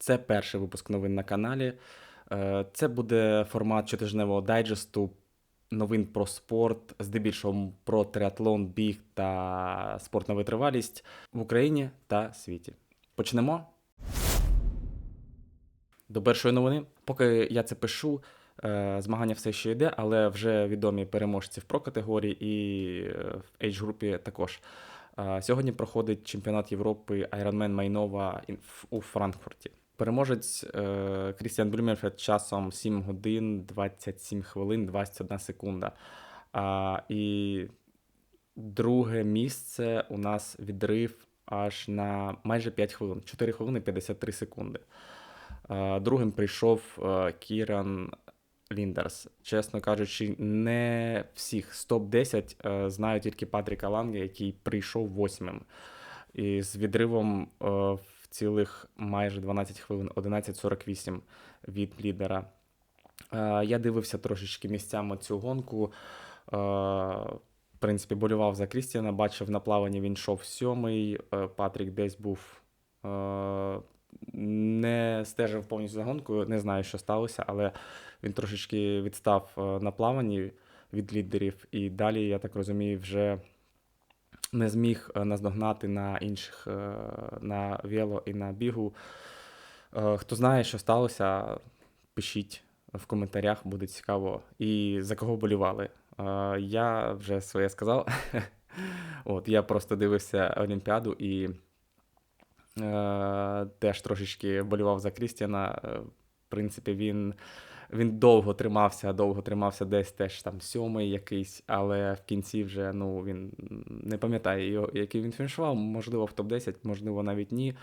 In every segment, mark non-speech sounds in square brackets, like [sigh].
Це перший випуск новин на каналі. Е, Це буде формат щотижневого дайджесту новин про спорт, здебільшого про триатлон, біг та спорт на витривалість в Україні та світі. Почнемо. До першої новини. Поки я це пишу, е, змагання все ще йде, але вже відомі переможці в про категорії і е, в age групі також. Сьогодні проходить чемпіонат Європи Ironman Майнова у Франкфурті. Переможець е, Крістіан Блюмерфельд часом 7 годин 27 хвилин 21 секунда. А, і друге місце у нас відрив аж на майже 5 хвилин, 4 хвилини 53 секунди. Е, Другим прийшов е, Кіран Ліндерс. Чесно кажучи, не всіх з топ-10 е, знаю тільки Патріка Ланге, який прийшов восьмим. І з відривом е, в цілих майже 12 хвилин, 11.48 від лідера. Е, Я дивився трошечки місцями цю гонку. Е, В принципі, болював за Крістіана, бачив на плаванні, він йшов сьомий. е, Патрік десь був. Не стежив повністю за гонкою, не знаю, що сталося, але він трошечки відстав на плаванні від лідерів, і далі, я так розумію, вже не зміг е, наздогнати на інших е, на вело і на бігу. Е, Хто знає, що сталося, пишіть в коментарях, буде цікаво. І за кого болівали. Е, Я вже своє сказав. [laughs] От, я просто дивився Олімпіаду і е, теж трошечки болівав за Крістіана. В принципі, він, він довго тримався, довго тримався десь теж там сьомий якийсь, але в кінці вже ну, він не пам'ятає, який він фінішував, можливо, в топ-10, можливо, навіть ні.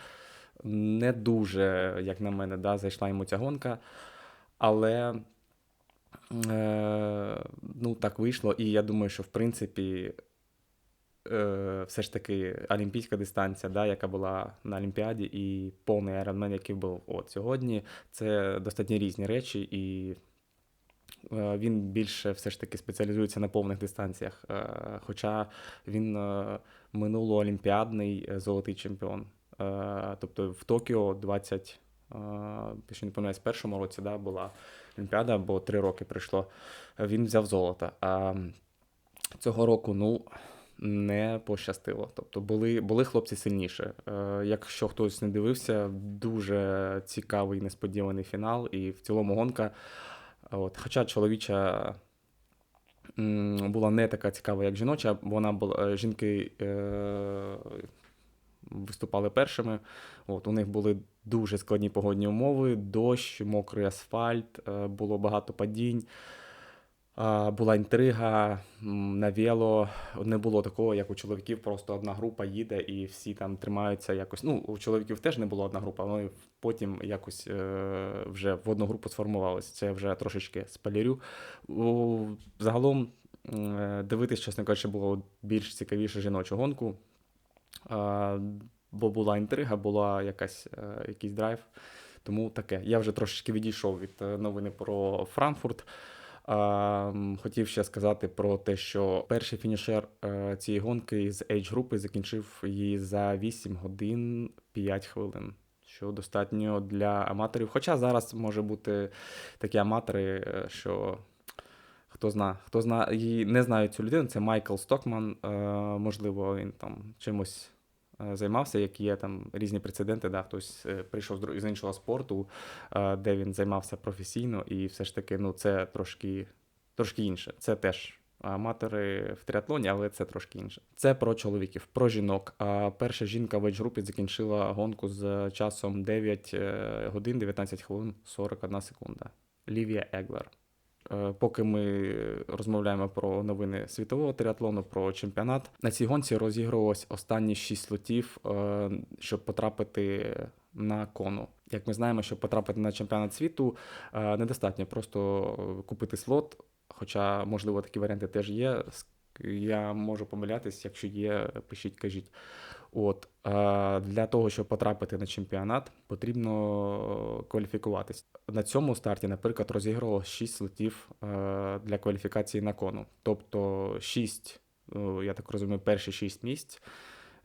Не дуже, як на мене, да, зайшла йому ця гонка. Але е, ну, так вийшло. І я думаю, що в принципі все ж таки олімпійська дистанція, да, яка була на Олімпіаді, і повний Ironman, який був от сьогодні, це достатньо різні речі, і е, він більше все ж таки спеціалізується на повних дистанціях. Е, хоча він е, минулоолімпіадний е, золотий чемпіон. Е, тобто в Токіо 20, е, якщо не помиляюсь, в першому році да, була Олімпіада, бо три роки пройшло. Е, Він взяв золото. А цього року, ну. Не пощастило. Тобто були, були хлопці сильніше. Якщо хтось не дивився, дуже цікавий несподіваний фінал, і в цілому гонка. От, хоча чоловіча була не така цікава, як жіноча, вона була е, жінки е, виступали першими. От, у них були дуже складні погодні умови, дощ, мокрий асфальт, е, було багато падінь. Була інтрига на вело. Не було такого, як у чоловіків, просто одна група їде і всі там тримаються якось. Ну, у чоловіків теж не було одна група, вони потім якось е, вже в одну групу сформувалися. Це вже трошечки спойлерю. У, Загалом е, дивитись, чесно кажучи, було більш цікавіше жіночу гонку. Бо була інтрига, була якась, е, якийсь драйв. Тому таке. Я вже трошечки відійшов від новини про Франкфурт. Хотів ще сказати про те, що перший фінішер е, цієї гонки з Age групи закінчив її за 8 годин 5 хвилин. Що достатньо для аматорів. Хоча зараз може бути такі аматори, е, що хто зна, хто зна, і не знаю цю людину, це Майкл Стокман. Е, можливо, він там чимось займався, як є там різні прецеденти. Да, хтось е, прийшов з іншого спорту, е, де він займався професійно, і все ж таки, ну, це трошки, трошки інше. Це теж аматори в триатлоні, але це трошки інше. Це про чоловіків, про жінок. Перша жінка в ейдж-групі закінчила гонку з часом 9 е, годин, 19 хвилин, 41 секунда. Лівія Еглер. Е, Поки ми розмовляємо про новини світового триатлону, про чемпіонат, на цій гонці розігрувалось останні 6 слотів, е, щоб потрапити на кону. Як ми знаємо, щоб потрапити на чемпіонат світу, е, недостатньо просто купити слот, хоча, можливо, такі варіанти теж є. Я можу помилятись, якщо є, пишіть, кажіть. От е, для того, щоб потрапити на чемпіонат, потрібно кваліфікуватись. На цьому старті, наприклад, розіграло 6 слотів е, для кваліфікації на кону. Тобто 6, я так розумію, перші 6 місць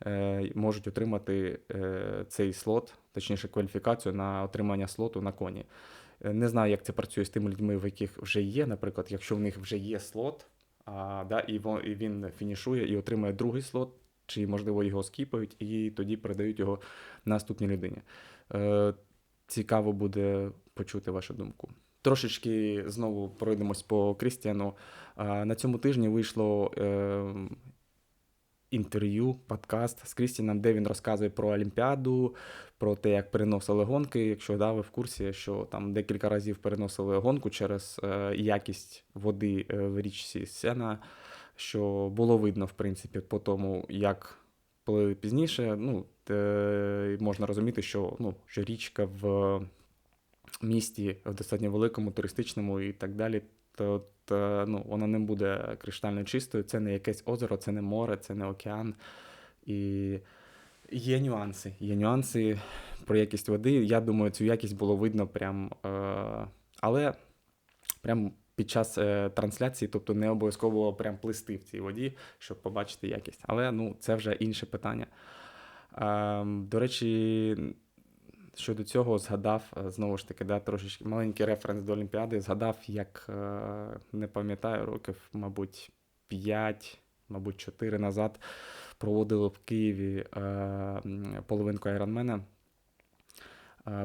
е, можуть отримати е, цей слот точніше, кваліфікацію на отримання слоту на коні. Е, Не знаю, як це працює з тими людьми, в яких вже є, наприклад, якщо в них вже є слот, а, да, і, він фінішує і отримує другий слот, чи, можливо, його скіпають, і тоді передають його наступній людині. Е, цікаво буде почути вашу думку. Трошечки знову пройдемось по Крістіану. На цьому тижні вийшло е, інтерв'ю, подкаст з Крістіаном, де він розказує про Олімпіаду, про те, як переносили гонки. Якщо да, ви в курсі, що там декілька разів переносили гонку через е, якість води е, в річці Сена, що було видно, в принципі, по тому, як плили пізніше. Ну, е, можна розуміти, що, ну, що річка в місті в достатньо великому, туристичному і так далі, то ну, вона не буде криштально чистою. Це не якесь озеро, це не море, це не океан. І є нюанси. Є нюанси про якість води. Я думаю, цю якість було видно прям. Е, але прям під час е, трансляції, тобто не обов'язково прям плисти в цій воді, щоб побачити якість. Але ну, це вже інше питання. Е, до речі, щодо цього згадав е, знову ж таки, да, трошечки маленький референс до Олімпіади. Згадав, як е, не пам'ятаю, років, мабуть, 5, мабуть, 4 назад проводили в Києві е, половинку Айронмена.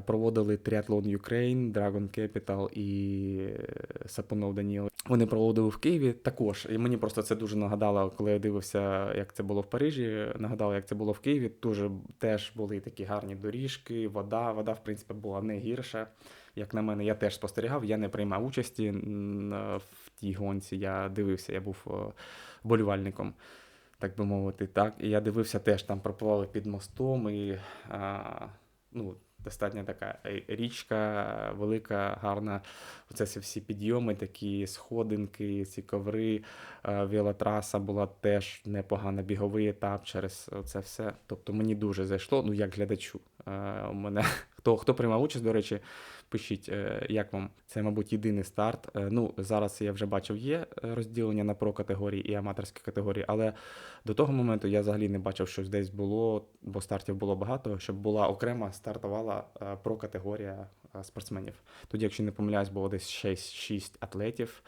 Проводили Triathlon Ukraine, Dragon Capital і Сапунов Даніл. Вони проводили в Києві також. І мені просто це дуже нагадало, коли я дивився, як це було в Парижі. Нагадало, як це було в Києві. Дуже теж були такі гарні доріжки, вода. Вода, в принципі, була не гірша. Як на мене, я теж спостерігав, я не приймав участі в тій гонці. Я дивився, я був е, болівальником, так би мовити. Так. І я дивився теж, там пропливали під мостом і а, ну, достатньо така е, річка велика, гарна. Оце всі- всі підйоми, такі сходинки, ці коври. Е, Велотраса була теж непогана, біговий етап через це все. Тобто мені дуже зайшло, ну як глядачу. Е, У мене [laughs] хто, хто приймав участь, до речі, пишіть, е, як вам. Це, мабуть, єдиний старт. Е, Ну, зараз я вже бачив, є розділення на про категорії і аматорські категорії, але до того моменту я взагалі не бачив, що десь було, бо стартів було багато, щоб була окрема стартувала е, про категорія спортсменів. Тоді, якщо не помиляюсь, було десь 6, 6 атлетів.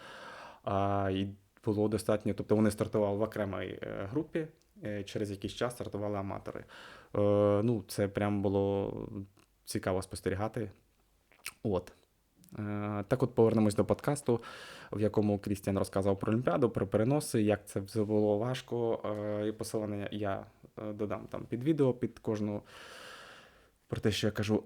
І було достатньо, тобто вони стартували в окремій групі, через якийсь час стартували аматори. Ну, це прям було цікаво спостерігати. От. Е, Так от повернемось до подкасту, в якому Крістіан розказав про Олімпіаду, про переноси, як це було важко. Е, І посилання я е, додам там під відео, під кожну про те, що я кажу.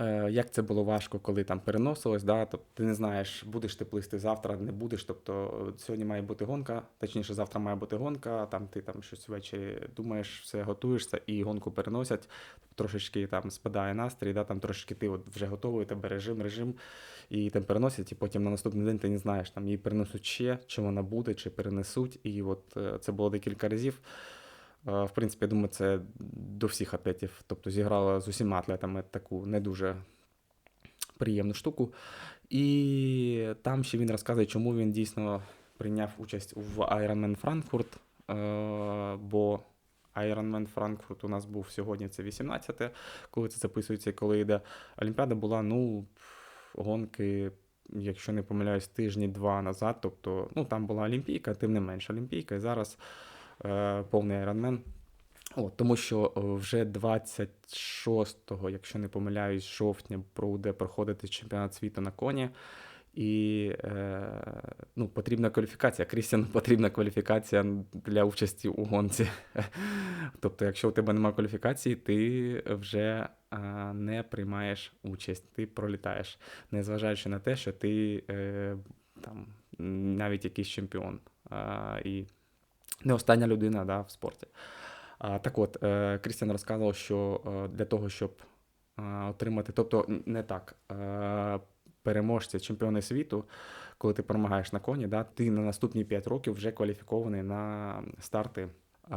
Е, Як це було важко, коли там переносилось, да? тобто ти не знаєш, будеш ти плисти завтра, не будеш. Тобто е, сьогодні має бути гонка, точніше, завтра має бути гонка, там ти там щось ввечері думаєш, все готуєшся і гонку переносять. Трошечки там спадає настрій, да? там трошечки ти от вже готовий, тебе режим, режим, і там переносять, і потім на наступний день ти не знаєш, там її перенесуть ще, чи вона буде, чи перенесуть. І от е, це було декілька разів. Е, В принципі, я думаю, це до всіх атлетів. Тобто зіграла з усіма атлетами таку не дуже приємну штуку. І там ще він розказує, чому він дійсно прийняв участь в Ironman Frankfurt, е, бо Ironman Frankfurt у нас був сьогодні, це 18-те, коли це записується, коли йде Олімпіада, була, ну, гонки, якщо не помиляюсь, тижні два назад. Тобто, ну, там була Олімпійка, тим не менш Олімпійка, і зараз повний Ironman. От, тому що е, вже 26-го, якщо не помиляюсь, жовтня буде проходити чемпіонат світу на коні. І е, ну, потрібна кваліфікація. Крістіану [laughs] потрібна кваліфікація для участі у гонці. [laughs] Тобто, якщо у тебе немає кваліфікації, ти вже е, не приймаєш участь, ти пролітаєш, незважаючи на те, що ти е, там, навіть якийсь чемпіон. А, і не остання людина да, в спорті. А, так от, е, Крістіан розказував, що е, для того, щоб е, отримати, тобто не так, е, переможці чемпіони світу, коли ти перемагаєш на коні, да, ти на наступні 5 років вже кваліфікований на старти е,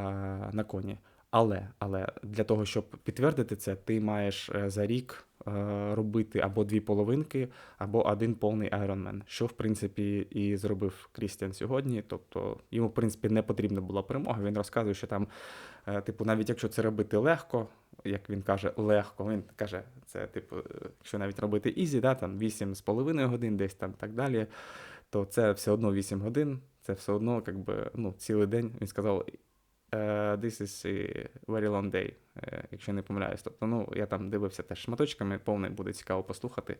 на коні. Але, але для того, щоб підтвердити це, ти маєш е, за рік е, робити або дві половинки, або один повний Ironman, що в принципі і зробив Крістіан сьогодні. Тобто йому, в принципі, не потрібна була перемога. Він розказує, що там, е, типу, навіть якщо це робити легко, як він каже, легко, він каже, це, типу, якщо навіть робити ізі, да, там 8,5 годин, десь там так далі, то це все одно 8 годин, це все одно, якби, ну, цілий день. Він сказав. Uh, this is a very long day, uh, якщо не помиляюсь. Тобто, ну, я там дивився теж шматочками, повне буде цікаво послухати.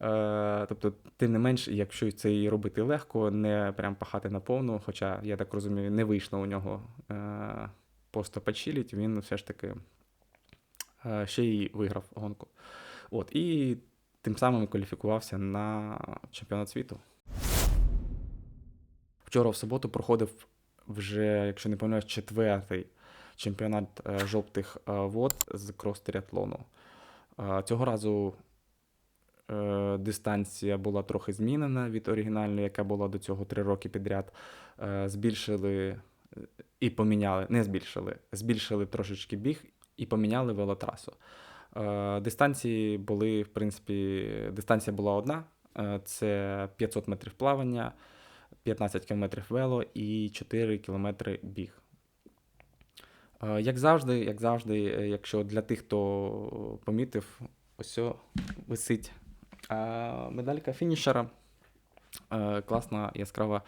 Uh, тобто, тим не менш, якщо це і робити легко, не прям пахати на повну, хоча, я так розумію, не вийшло у нього просто почиліть, він все ж таки ще й виграв гонку. От, І тим самим кваліфікувався на чемпіонат світу. Вчора в суботу проходив вже, якщо не помиляюсь, четвертий чемпіонат е, жовтих е, вод з крос-тріатлону. Е, цього разу дистанція була трохи змінена від оригінальної, яка була до цього три роки підряд. Збільшили і поміняли, не збільшили, збільшили трошечки біг і поміняли велотрасу. Дистанції були, в принципі, дистанція була одна: це 500 метрів плавання. 15 км вело і 4 км біг. Е, як завжди, як завжди, е, якщо для тих, хто помітив, ось висить медалька фінішера, е, класна, яскрава,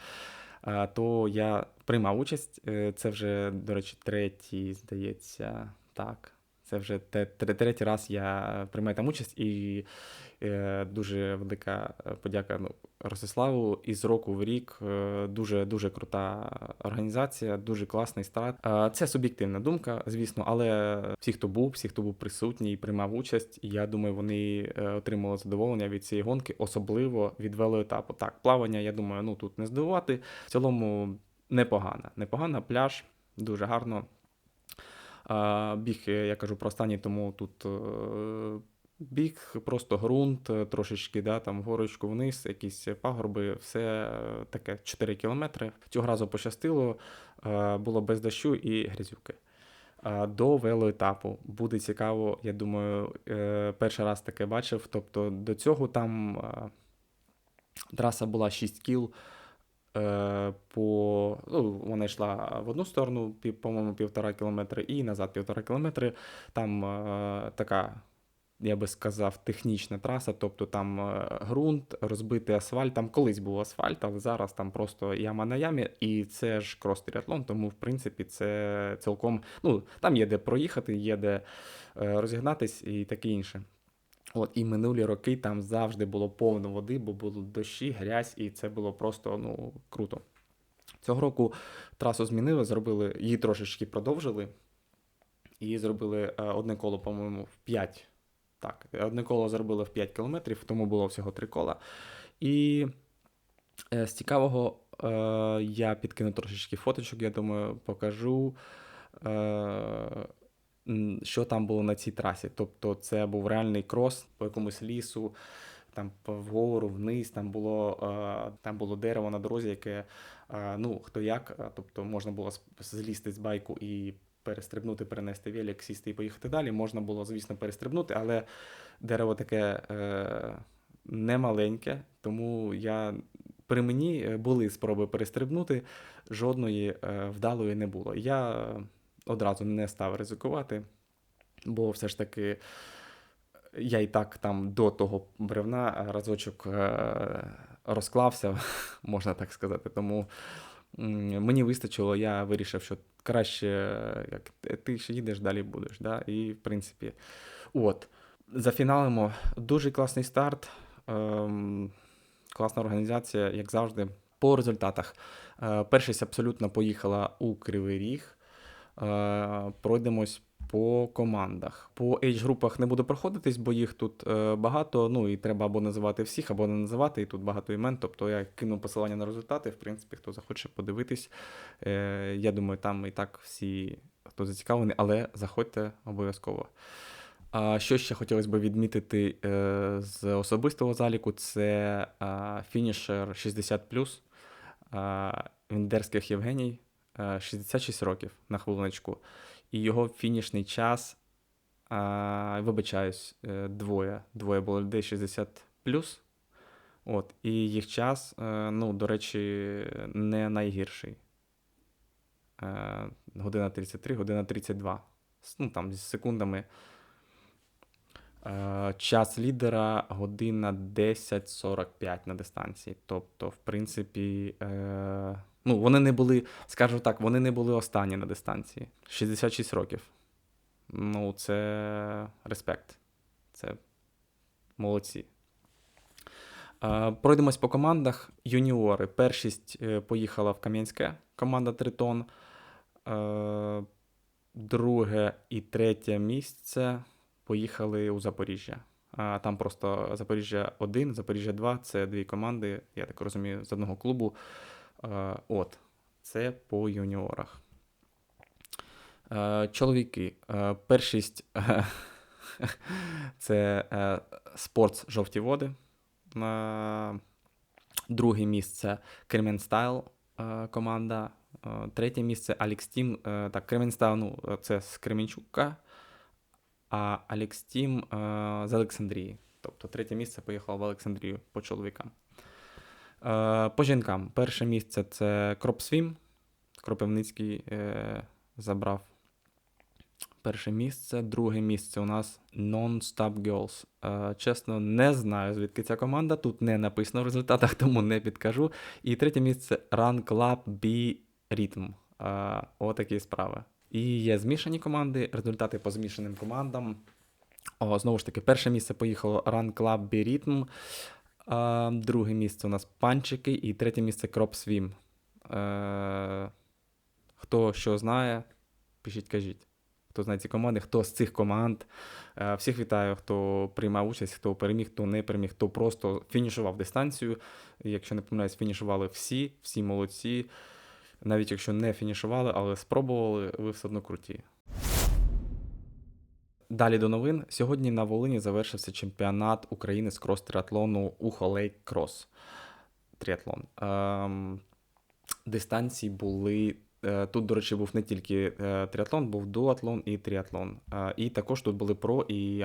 то я приймав участь. Це вже, до речі, третій, здається, так. Це вже третій раз я приймаю там участь, і е, дуже велика подяка ну, Ростиславу. І з року в рік е, дуже дуже крута організація, дуже класний старт. Е, це суб'єктивна думка, звісно, але всі, хто був, всі, хто був присутній і приймав участь, я думаю, вони отримали задоволення від цієї гонки, особливо від велоетапу. Так, плавання, я думаю, ну тут не здивувати. В цілому непогано. Непогано, пляж, дуже гарно. Біг, я кажу про останній, тому тут е, біг, просто ґрунт, е, трошечки, да, там горочку вниз, якісь пагорби, все таке 4 кілометри. Цього разу пощастило, було без дощу і грязюки. До велоетапу буде цікаво, я думаю, е, перший раз таке бачив. Тобто до цього там траса була 6 кіл. Е, по, ну, Вона йшла в одну сторону, по-моєму, півтора кілометри, і назад півтора кілометри. Там е, така, я би сказав, технічна траса, тобто там е, ґрунт, розбитий асфальт. Там колись був асфальт, але зараз там просто яма на ямі, і це ж крос-тріатлон, тому в принципі це цілком. ну, Там є де проїхати, є де е, розігнатись і таке інше. От, І минулі роки там завжди було повно води, бо були дощі, грязь, і це було просто ну, круто. Цього року трасу змінили, зробили, її трошечки продовжили. І зробили е, одне коло, по-моєму, в 5. Так, одне коло зробили в 5 кілометрів, тому було всього три кола. І е, з цікавого е, я підкину трошечки фоточок, я думаю, покажу що там було на цій трасі. Тобто це був реальний крос по якомусь лісу, там вгору, вниз, там було там було дерево на дорозі, яке ну хто як, тобто можна було злізти з байку і перестрибнути, перенести велик, сісти і поїхати далі. Можна було, звісно, перестрибнути, але дерево таке е, немаленьке, тому я. При мені були спроби перестрибнути, жодної е, вдалої не було. Я одразу не став ризикувати, бо все ж таки я і так там до того бревна разочок е, розклався, [laughs] можна так сказати. Тому мені вистачило, я вирішив, що краще, як ти ще їдеш, далі будеш. Да? І, в принципі, от. Зафіналимо дуже класний старт, ем, класна організація, як завжди. По результатах. Е, першість абсолютно поїхала у Кривий Ріг. Е, пройдемось по командах. По ейдж-групах не буду проходитись, бо їх тут е, багато. Ну і треба або називати всіх, або не називати. І тут багато імен. Тобто я кину посилання на результати. В принципі, хто захоче подивитись. Е, я думаю, там і так всі, хто зацікавлений, але заходьте обов'язково. А що ще хотілося б відмітити з особистого заліку, це фінішер 60 Віндерських Євгеній. 66 е, років на хвилиночку. І його фінішний час, а, вибачаюсь, е, двоє. Двоє було людей 60 От, і їх час, е, ну, до речі, не найгірший. Е, година 33, година 32. Ну, там, з секундами. Час лідера година 10.45 на дистанції. Тобто, в принципі, ну, вони не були, скажу так, вони не були останні на дистанції. 66 років. Ну, це респект. Це молодці. Пройдемось по командах. Юніори. Першість е, поїхала в Кам'янське, команда Тритон. Друге і третє місце поїхали у Запоріжжя. Там просто Запоріжжя 1, Запоріжжя 2 це дві команди, я так розумію, з одного клубу. От, це по юніорах. Чоловіки. Першість [laughs] це е, спортс жовті води. Друге місце Кременстайл е, команда. Е, третє місце Алекс Тім. Е, так, Кременстайл, ну, це з Кременчука, а Алекс Тім з Олександрії. Тобто третє місце поїхало в Олександрію по чоловікам. По жінкам. Перше місце це Кропсвім. Кропивницький забрав перше місце. Друге місце у нас Non-Stop Girls. Е, чесно, не знаю, звідки ця команда. Тут не написано в результатах, тому не підкажу. І третє місце Run Club B Rhythm. Е, отакі справи. І є змішані команди, результати по змішаним командам. О, Знову ж таки, перше місце поїхало Run Club B Rhythm. Е, друге місце у нас панчики, і третє місце Crop Swim. Е, Хто що знає, пишіть, кажіть хто знає ці команди, хто з цих команд. Е, всіх вітаю, хто приймав участь, хто переміг, хто не переміг, хто просто фінішував дистанцію. Якщо не помиляюсь, фінішували всі, всі молодці. Навіть якщо не фінішували, але спробували, ви все одно круті. Далі до новин. Сьогодні на Волині завершився чемпіонат України з крос-триатлону Ухолейк Крос. Тріатлон. Ем, Дистанції були Е, тут, до речі, був не тільки е, триатлон, був дуатлон і тріатлон. Е, і також тут були про і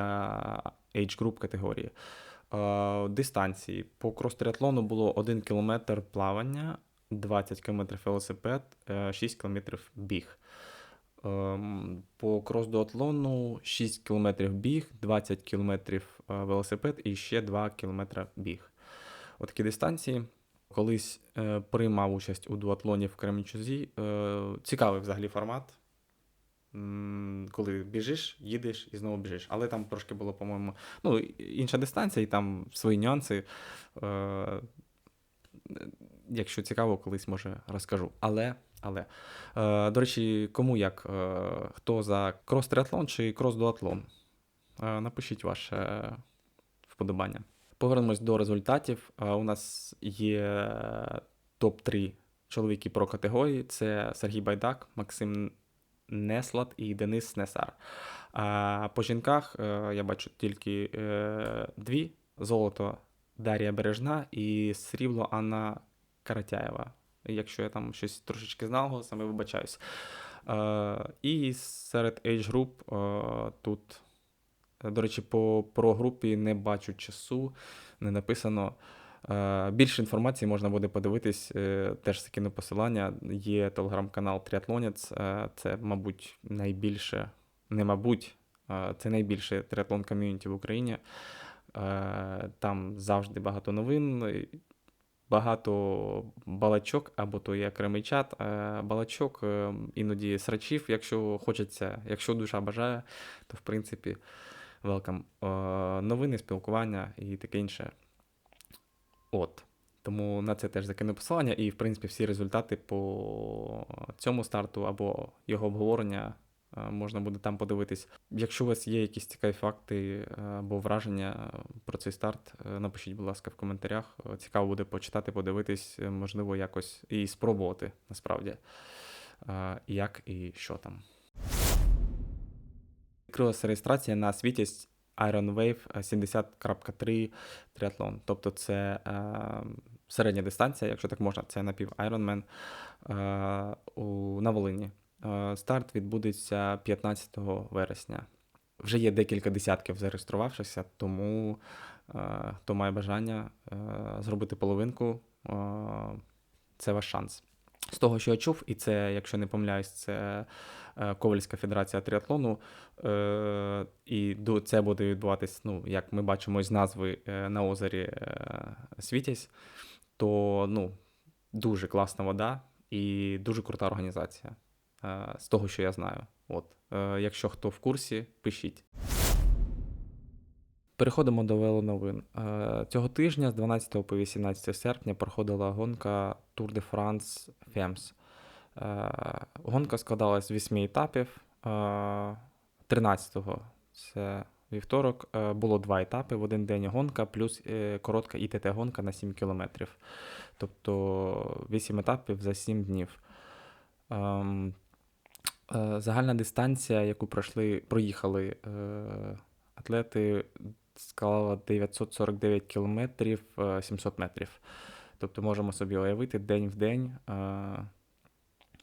age group категорії. Дистанції. По крос-триатлону було 1 км плавання, 20 км велосипед, 6 км біг. По крос-дуатлону 6 км біг, 20 км велосипед і ще 2 км біг. Отакі дистанції колись е, приймав участь у дуатлоні в Кременчузі. Е, цікавий взагалі формат. Коли біжиш, їдеш і знову біжиш. Але там трошки було, по-моєму, ну, інша дистанція, і там свої нюанси. Е, Якщо цікаво, колись може розкажу. Але, але, е, до речі, кому як? Е, хто за крос-триатлон чи крос-дуатлон? Е, напишіть ваше вподобання. Повернемось до результатів. У нас є топ-3 чоловіки про категорії: це Сергій Байдак, Максим Неслад і Денис Несар. А по жінках я бачу тільки дві: золото Дар'я Бережна і срібло Анна Каратяєва. Якщо я там щось трошечки знав, саме вибачаюсь. Е, і серед Age Group тут до речі, по про групі не бачу часу, не написано. Е, більше інформації можна буде подивитись, е, теж скину посилання. Є телеграм-канал Тріатлонець. Е, це, мабуть, найбільше, не мабуть, це найбільше триатлон ком'юніті в Україні. Там завжди багато новин, багато балачок, або то є окремий чат, балачок, іноді срачів, якщо хочеться, якщо душа бажає, то в принципі welcome. Новини, спілкування і таке інше. От. Тому на це теж закину посилання, і, в принципі, всі результати по цьому старту або його обговорення можна буде там подивитись. Якщо у вас є якісь цікаві факти або враження про цей старт, е, напишіть, будь ласка, в коментарях. Цікаво буде почитати, подивитись, е, можливо, якось і спробувати насправді, як і що там відкрилася реєстрація на світість Iron Wave 70.3 триатлон. Тобто це е, середня дистанція, якщо так можна, це напів Ironman е, у, на Волині. Е, Старт відбудеться 15 вересня. Вже є декілька десятків зареєструвавшихся, тому е, хто має бажання е, зробити половинку, це ваш шанс. З того, що я чув, і це, якщо не помиляюсь, це Ковальська федерація тріатлону. І це буде відбуватись, ну, як ми бачимо з назви на озері Світязь, то ну, дуже класна вода і дуже крута організація. Е, З того, що я знаю. От. Е, Якщо хто в курсі, пишіть. Переходимо до велоновин. Е, Цього тижня з 12 по 18 серпня проходила гонка Tour de France Femmes. Е, Гонка складалась з 8 етапів. Е, 13-го це вівторок. Було два етапи в один день гонка, плюс коротка ІТТ-гонка на 7 кілометрів. Тобто 8 етапів за 7 днів. Е, Загальна дистанція, яку пройшли, проїхали е, атлети, склала 949 кілометрів е, 700 метрів. Тобто можемо собі уявити день в день. е,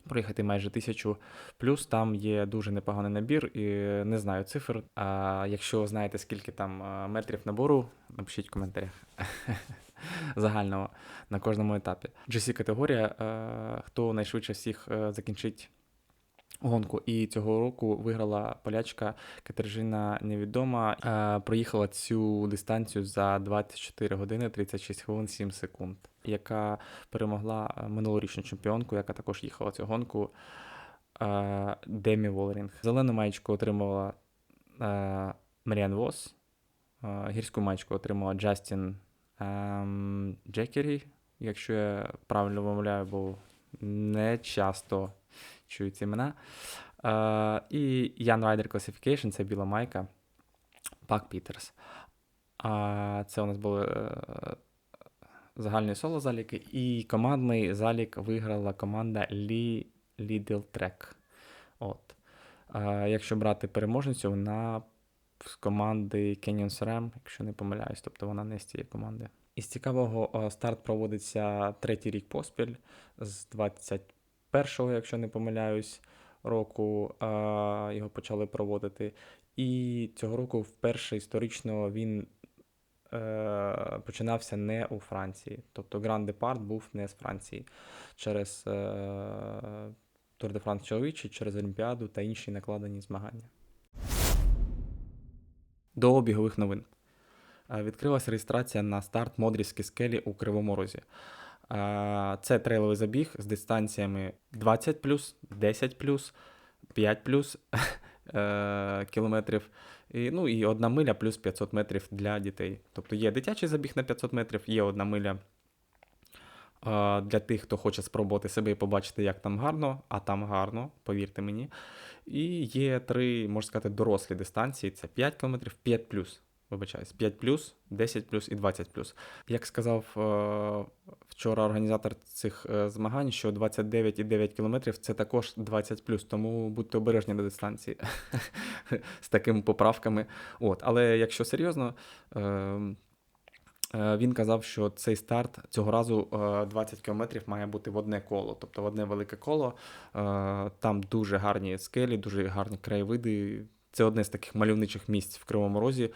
Проїхати майже тисячу. Плюс там є дуже непоганий набір, і не знаю цифр. А якщо знаєте, скільки там е, метрів набору, напишіть в коментарях [laughs] загального на кожному етапі. GC категорія, е, хто найшвидше всіх е, закінчить гонку. І цього року виграла полячка Катержина Невідома. Е, Проїхала цю дистанцію за 24 години 36 хвилин 7 секунд, яка перемогла е, минулорічну чемпіонку, яка також їхала цю гонку. е, Демі Волерінг. Зелену маєчку отримала Маріан Вос. Гірську маєчку отримала Джастін ем, Джекері, якщо я правильно вимовляю, бо не часто чую ці імена. Е, і Ян Rider Classification це біла майка. Пак Пітерс. А це у нас були е, загальний соло заліки. І командний залік виграла команда Лі Trek. От. А, якщо брати переможницю, вона з команди Canyon SRAM, якщо не помиляюсь, тобто вона не з цієї команди. Із цікавого, старт проводиться третій рік поспіль з 21-го, якщо не помиляюсь, року а, його почали проводити. І цього року вперше історично він е, починався не у Франції. Тобто Гранд Департ був не з Франції через е, Тур де Франс чоловічий, через Олімпіаду та інші накладені змагання. До обігових новин. Е, Відкрилася реєстрація на старт Модрівській скелі у Кривому Розі. Це трейловий забіг з дистанціями 20 10 5 е, кілометрів. І, ну, і одна миля плюс 500 метрів для дітей. Тобто є дитячий забіг на 500 метрів, є одна миля для тих, хто хоче спробувати себе і побачити, як там гарно, а там гарно, повірте мені. І є три, можна сказати, дорослі дистанції: це 5 км, 5 вибачаюсь, 5 10 і 20 Як сказав е, вчора організатор цих е, змагань, що 29,9 км це також 20 тому будьте обережні на дистанції [laughs] з такими поправками. От, але якщо серйозно. Е, е, він казав, що цей старт цього разу е, 20 кілометрів має бути в одне коло, тобто в одне велике коло. Е, Там дуже гарні скелі, дуже гарні краєвиди. Це одне з таких мальовничих місць в Кривому Розі.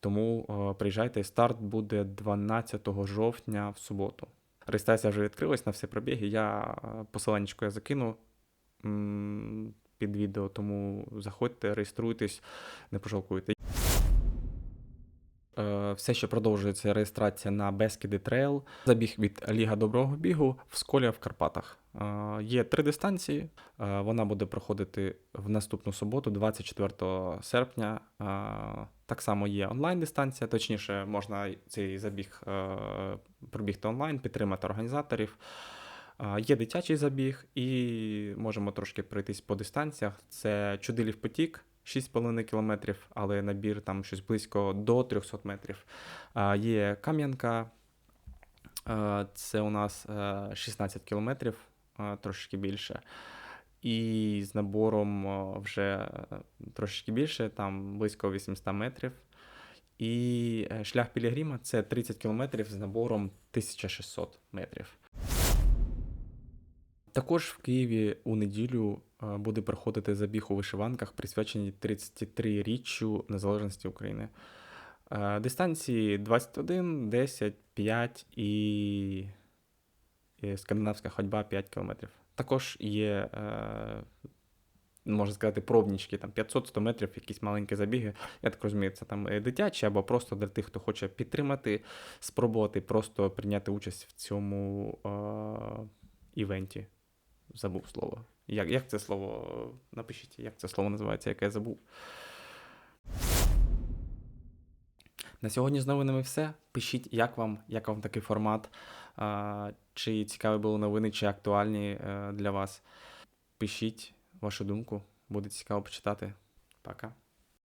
Тому е, приїжджайте. Старт буде 12 жовтня в суботу. Реєстрація вже відкрилась на всі пробіги. Я посиланнячко я закину під відео, тому заходьте, реєструйтесь, не пожалкуйте. Е, Все ще продовжується реєстрація на Бескіди Трейл. Забіг від Ліга Доброго бігу в Сколія в Карпатах. Е, Є три дистанції. Е, Вона буде проходити в наступну суботу, 24 серпня. Так само є онлайн-дистанція, точніше, можна цей забіг пробігти онлайн, підтримати організаторів. Є дитячий забіг, і можемо трошки пройтись по дистанціях. Це Чудилів потік. 6,5 кілометрів, але набір там щось близько до 300 метрів. Є Кам'янка, це у нас 16 кілометрів, а, трошки більше. І з набором вже а, трошки більше, там близько 800 метрів. І е, шлях Пілігрима це 30 кілометрів з набором 1600 метрів. Також в Києві у неділю е, буде проходити забіг у вишиванках, присвячений 33-річчю незалежності України. Е, Дистанції 21, 10, 5 і скандинавська ходьба 5 кілометрів. Також є, е, можна сказати, пробнічки, там 500-100 метрів, якісь маленькі забіги. Я так розумію, це там е, дитячі або просто для тих, хто хоче підтримати, спробувати просто прийняти участь в цьому е, івенті. Забув слово. Як, як це слово? Напишіть, як це слово називається, яке я забув. На сьогодні з новинами все. Пишіть, як вам, як вам такий формат, чи цікаві були новини, чи актуальні е, для вас. Пишіть вашу думку, буде цікаво почитати. Пока.